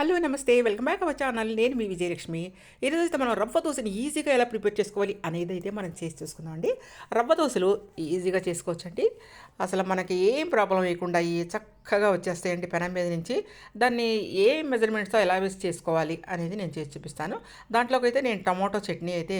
Hello నమస్తే. Welcome back our channel నేను మీ విజయలక్ష్మి. ఈరోజు అయితే మనం రవ్వ దోశని ఈజీగా ఎలా ప్రిపేర్ చేసుకోవాలి అనేది అయితే మనం చేసి చూసుకుందాం అండి. రవ్వ దోశలు ఈజీగా చేసుకోవచ్చండి. అసలు మనకి ఏం ప్రాబ్లం లేకుండా ఈ చక్కగా వచ్చేస్తాయండి పెనం మీద నుంచి. దాన్ని ఏ మెజర్మెంట్స్తో ఎలా వేసి చేసుకోవాలి అనేది నేను చేసి చూపిస్తాను. దాంట్లోకి అయితే నేను టమాటో చట్నీ అయితే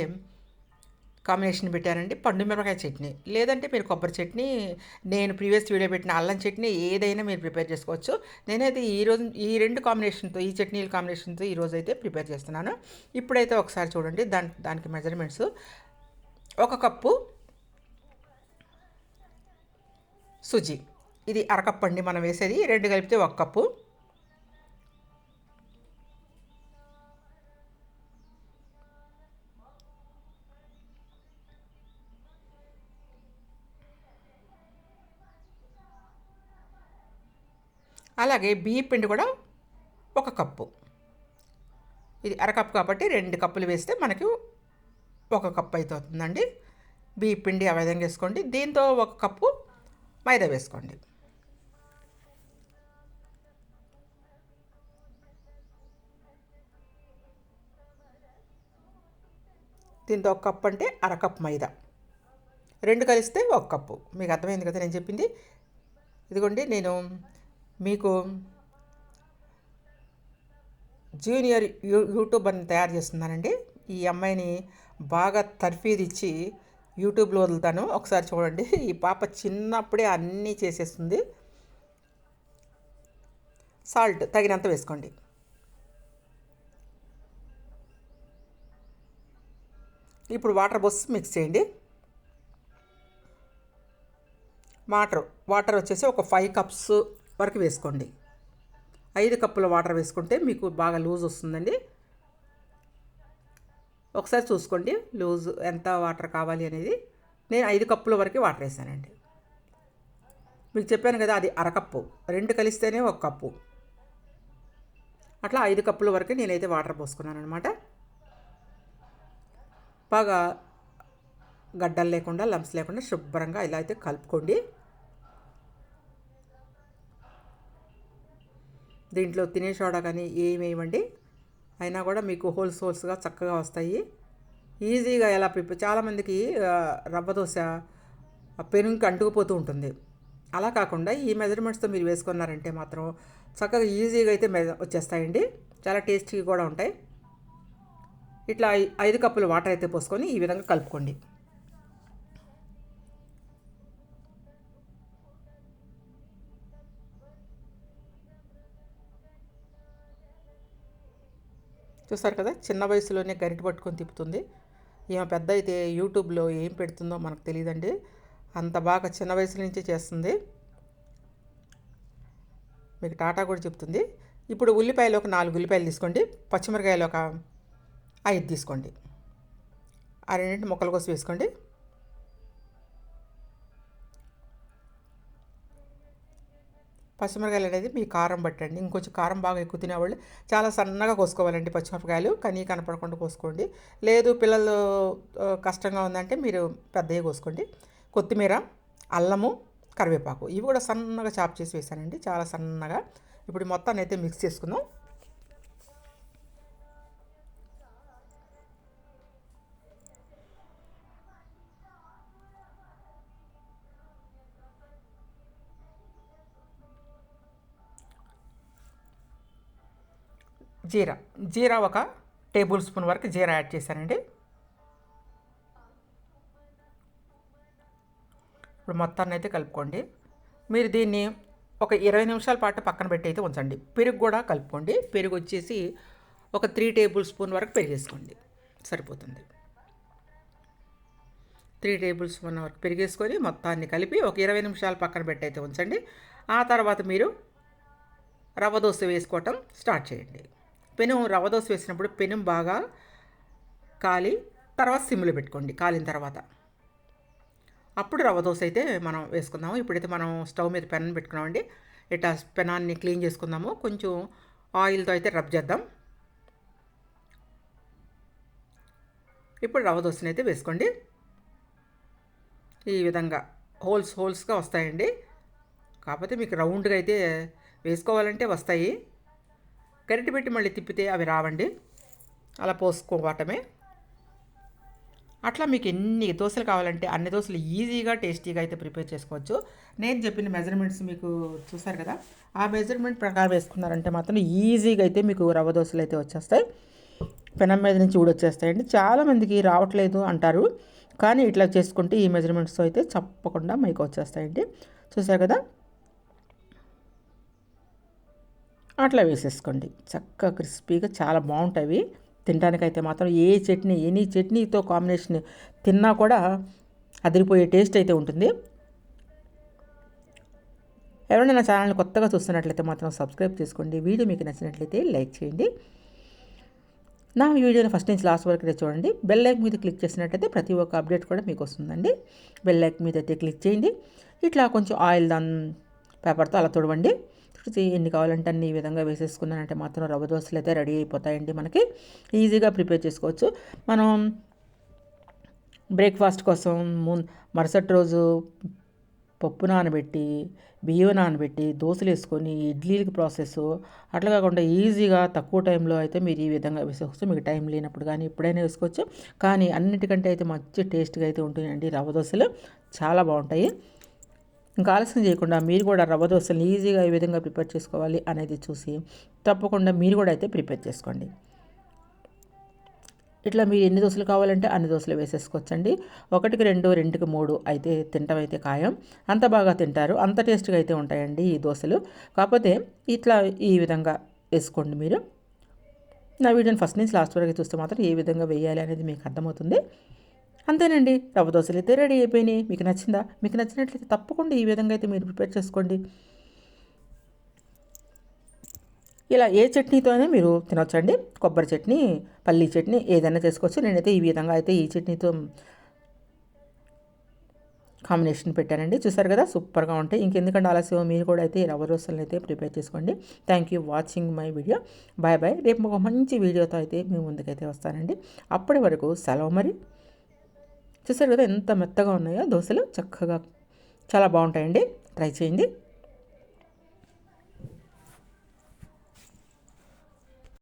కాంబినేషన్ పెట్టారండి పండు మిరపకాయ చట్నీ. లేదంటే మీరు కొబ్బరి చట్నీ నేను ప్రీవియస్ వీడియో పెట్టిన అల్లం చట్నీ ఏదైనా మీరు ప్రిపేర్ చేసుకోవచ్చు. నేనైతే ఈ రోజు ఈ రెండు కాంబినేషన్తో ఈ చట్నీల కాంబినేషన్తో ఈరోజు అయితే ప్రిపేర్ చేస్తున్నాను. ఇప్పుడైతే ఒకసారి చూడండి దాని దానికి మెజర్మెంట్స్. ఒక కప్పు సుజీ. ఇది అరకప్పు అండి మనం వేసేది. రెండు కలిపితే ఒక కప్పు అలాగే బియ్య పిండి కూడా ఒక కప్పు. ఇది అరకప్పు కాబట్టి రెండు కప్పులు వేస్తే మనకి ఒక కప్పు అయితే అవుతుందండి బియ్య పిండి ఆ విధంగా వేసుకోండి. దీంతో ఒక కప్పు మైదా వేసుకోండి. దీంతో ఒక కప్పు అంటే అరకప్పు మైదా. రెండు కలిస్తే ఒక కప్పు. మీకు అర్థమైంది కదా నేను చెప్పింది? ఇదిగోండి నేను మీకు జూనియర్ యూ యూట్యూబర్ని తయారు చేస్తున్నానండి. ఈ అమ్మాయిని బాగా తర్ఫీదు ఇచ్చి యూట్యూబ్లో వదులుతాను. ఒకసారి చూడండి. ఈ పాప చిన్నప్పుడే అన్నీ చేసేస్తుంది. సాల్ట్ తగినంత వేసుకోండి. ఇప్పుడు వాటర్ పోసి మిక్స్ చేయండి. వాటర్ వాటర్ వచ్చేసి ఒక ఫైవ్ కప్స్ వరకు వేసుకోండి. ఐదు కప్పుల వాటర్ వేసుకుంటే మీకు బాగా లూజ్ వస్తుందండి. ఒకసారి చూసుకోండి లూజ్ ఎంత వాటర్ కావాలి అనేది. నేను ఐదు కప్పుల వరకు వాటర్ వేసానండి. మీకు చెప్పాను కదా అది అరకప్పు. రెండు కలిస్తేనే ఒక కప్పు. అట్లా ఐదు కప్పుల వరకు నేనైతే వాటర్ పోసుకున్నాను అనమాట బాగా గడ్డలు లేకుండా లంప్స్ లేకుండా శుభ్రంగా ఇలా అయితే కలుపుకోండి. దీంట్లో తినే సోడా కానీ ఏమేమండి అయినా కూడా మీకు హోల్స్ హోల్స్గా చక్కగా వస్తాయి. ఈజీగా ఎలా ప్రిపేర్ చాలామందికి రవ్వ దోశ పెనుంకి అంటుకుపోతూ ఉంటుంది. అలా కాకుండా ఈ మెజర్మెంట్స్తో మీరు వేసుకున్నారంటే మాత్రం చక్కగా ఈజీగా అయితే మె వచ్చేస్తాయండి. చాలా టేస్టీగా కూడా ఉంటాయి. ఇట్లా ఐదు కప్పులు వాటర్ అయితే పోసుకొని ఈ విధంగా కలుపుకోండి. చూసారు కదా చిన్న వయసులోనే గరిట పట్టుకొని తిప్పుతుంది. ఈమె పెద్ద అయితే యూట్యూబ్లో ఏం పెడుతుందో మనకు తెలియదండి. అంత బాగా చిన్న వయసు నుంచే చేస్తుంది. మీకు టాటా కూడా చెప్తుంది. ఇప్పుడు ఉల్లిపాయలు ఒక నాలుగు ఉల్లిపాయలు తీసుకోండి. పచ్చిమిరకాయలు ఒక ఐదు తీసుకోండి. ఆ రెండింటి ముక్కల కోసం వేసుకోండి. పచ్చిమిరకాయలు అనేది మీ కారం పట్టండి. ఇంకొంచెం కారం బాగా ఎక్కువ తినేవాళ్ళు చాలా సన్నగా కోసుకోవాలండి పచ్చిమిరపకాయలు. కనీ కనపడకుండా కోసుకోండి. లేదు పిల్లలు కష్టంగా ఉందంటే మీరు పెద్దగా కోసుకోండి. కొత్తిమీర అల్లము కరివేపాకు. ఇవి కూడా సన్నగా చాప్ చేసి వేసానండి. చాలా సన్నగా. ఇప్పుడు మొత్తాన్ని అయితే మిక్స్ చేసుకుందాం. జీరా. జీరా ఒక టేబుల్ స్పూన్ వరకు జీరా యాడ్ చేశానండి. ఇప్పుడు మొత్తాన్ని అయితే కలుపుకోండి. మీరు దీన్ని ఒక ఇరవై నిమిషాల పాటు పక్కన పెట్టి అయితే ఉంచండి. పెరుగు కూడా కలుపుకోండి. పెరుగు వచ్చేసి ఒక త్రీ టేబుల్ స్పూన్ వరకు పెరిగేసుకోండి. సరిపోతుంది. త్రీ టేబుల్ స్పూన్ వరకు పెరిగేసుకొని మొత్తాన్ని కలిపి ఒక ఇరవై నిమిషాలు పక్కన పెట్టి అయితే ఉంచండి. ఆ తర్వాత మీరు రవ్వ దోశ వేసుకోవటం స్టార్ట్ చేయండి. పెనం రవ దోశ వేసినప్పుడు పెనం బాగా కాలి తర్వాత సిమ్లో పెట్టుకోండి కాలిన తర్వాత. అప్పుడు రవ దోశ అయితే మనం వేసుకుందాము. ఇప్పుడైతే మనం స్టవ్ మీద పెనం పెట్టుకున్నామండి. ఇట్లా పెనాన్ని క్లీన్ చేసుకుందాము. కొంచెం ఆయిల్తో అయితే రబ్ చేద్దాం. ఇప్పుడు రవ్వ దోశని అయితే వేసుకోండి. ఈ విధంగా హోల్స్ హోల్స్గా వస్తాయండి. కాకపోతే మీకు రౌండ్గా అయితే వేసుకోవాలంటే వస్తాయి. గరిటె పెట్టి మళ్ళీ తిప్పితే అవి రావండి. అలా పోసుకోవటమే. అట్లా మీకు ఎన్ని దోశలు కావాలంటే అన్ని దోశలు ఈజీగా టేస్టీగా అయితే ప్రిపేర్ చేసుకోవచ్చు. నేను చెప్పిన మెజర్మెంట్స్ మీకు చూసారు కదా ఆ మెజర్మెంట్ ప్రకారం వేసుకున్నారంటే మాత్రం ఈజీగా అయితే మీకు రవ్వ దోశలు అయితే వచ్చేస్తాయి. పెనం మీద నుంచి ఊడొచ్చేస్తాయండి చాలామందికి రావట్లేదు అంటారు కానీ ఇట్లా చేసుకుంటే ఈ మెజర్మెంట్స్తో అయితే తప్పకుండా మీకు వచ్చేస్తాయండి. చూసారు కదా అట్లా వేసేసుకోండి. చక్కగా క్రిస్పీగా చాలా బాగుంటాయి. తినడానికైతే మాత్రం ఏ చట్నీ ఎనీ చట్నీతో కాంబినేషన్ తిన్నా కూడా అదిరిపోయే టేస్ట్ అయితే ఉంటుంది. ఎవరైనా నా ఛానల్ని కొత్తగా చూస్తున్నట్లయితే మాత్రం సబ్స్క్రైబ్ చేసుకోండి. వీడియో మీకు నచ్చినట్లయితే లైక్ చేయండి. నా వీడియోని ఫస్ట్ నుంచి లాస్ట్ వరకు అయితే చూడండి. బెల్ లైక్ మీద క్లిక్ చేసినట్టయితే ప్రతి ఒక్క అప్డేట్ కూడా మీకు వస్తుందండి. బెల్ లైక్ మీద అయితే క్లిక్ చేయండి. ఇట్లా కొంచెం ఆయిల్ దాని పేపర్తో అలా తుడవండి. తుడిచి ఎన్ని కావాలంటే అన్ని ఈ విధంగా వేసేసుకున్నానంటే మాత్రం రవ్వ దోశలు అయితే రెడీ అయిపోతాయండి మనకి. ఈజీగా ప్రిపేర్ చేసుకోవచ్చు. మనం బ్రేక్ఫాస్ట్ కోసం మరుసటి రోజు పప్పు నానబెట్టి బియ్యం నానబెట్టి దోశలు వేసుకొని ఇడ్లీలకి ప్రాసెస్ అట్లా కాకుండా ఈజీగా తక్కువ టైంలో అయితే మీరు ఈ విధంగా వేసుకోవచ్చు. మీకు టైం లేనప్పుడు కానీ ఎప్పుడైనా వేసుకోవచ్చు. కానీ అన్నిటికంటే అయితే మంచి టేస్ట్గా అయితే ఉంటుందండి రవ్వ దోశలు. చాలా బాగుంటాయి. ఇంకా ఆలస్యం చేయకుండా మీరు కూడా రవ్వ దోశలు ఈజీగా ఏ విధంగా ప్రిపేర్ చేసుకోవాలి అనేది చూసి తప్పకుండా మీరు కూడా అయితే ప్రిపేర్ చేసుకోండి. ఇట్లా మీరు ఎన్ని దోశలు కావాలంటే అన్ని దోశలు వేసేసుకోవచ్చండి. ఒకటికి రెండు రెండుకి మూడు అయితే తింటాం అయితే ఖాయం. అంత బాగా తింటారు. అంత టేస్ట్గా అయితే ఉంటాయండి ఈ దోశలు. కాకపోతే ఇట్లా ఈ విధంగా వేసుకోండి మీరు. నా వీడియోని ఫస్ట్ నుంచి లాస్ట్ వరకు చూస్తే మాత్రం ఏ విధంగా వేయాలి అనేది మీకు అర్థమవుతుంది. అంతేనండి. రవ్వ దోశలు అయితే రెడీ అయిపోయినాయి. మీకు నచ్చిందా? మీకు నచ్చినట్లయితే తప్పకుండా ఈ విధంగా అయితే మీరు ప్రిపేర్ చేసుకోండి. ఇలా ఏ చట్నీతోనే మీరు తినొచ్చండి. కొబ్బరి చట్నీ పల్లీ చట్నీ ఏదైనా చేసుకోవచ్చు. నేనైతే ఈ విధంగా అయితే ఈ చట్నీతో కాంబినేషన్ పెట్టానండి. చూసారు కదా? సూపర్గా ఉంటాయి. ఇంకెందుకంటే ఆలస్యం? మీరు కూడా అయితే రవ్వ దోశలను అయితే ప్రిపేర్ చేసుకోండి. Thank you watching my video. Bye bye. రేపు ఒక మంచి వీడియోతో అయితే మీ ముందుకైతే వస్తానండి. అప్పటి వరకు సెలవు మరి. చూసారు కదా ఎంత మెత్తగా ఉన్నాయో దోశలు చక్కగా చాలా బాగుంటాయండి. ట్రై చేయండి.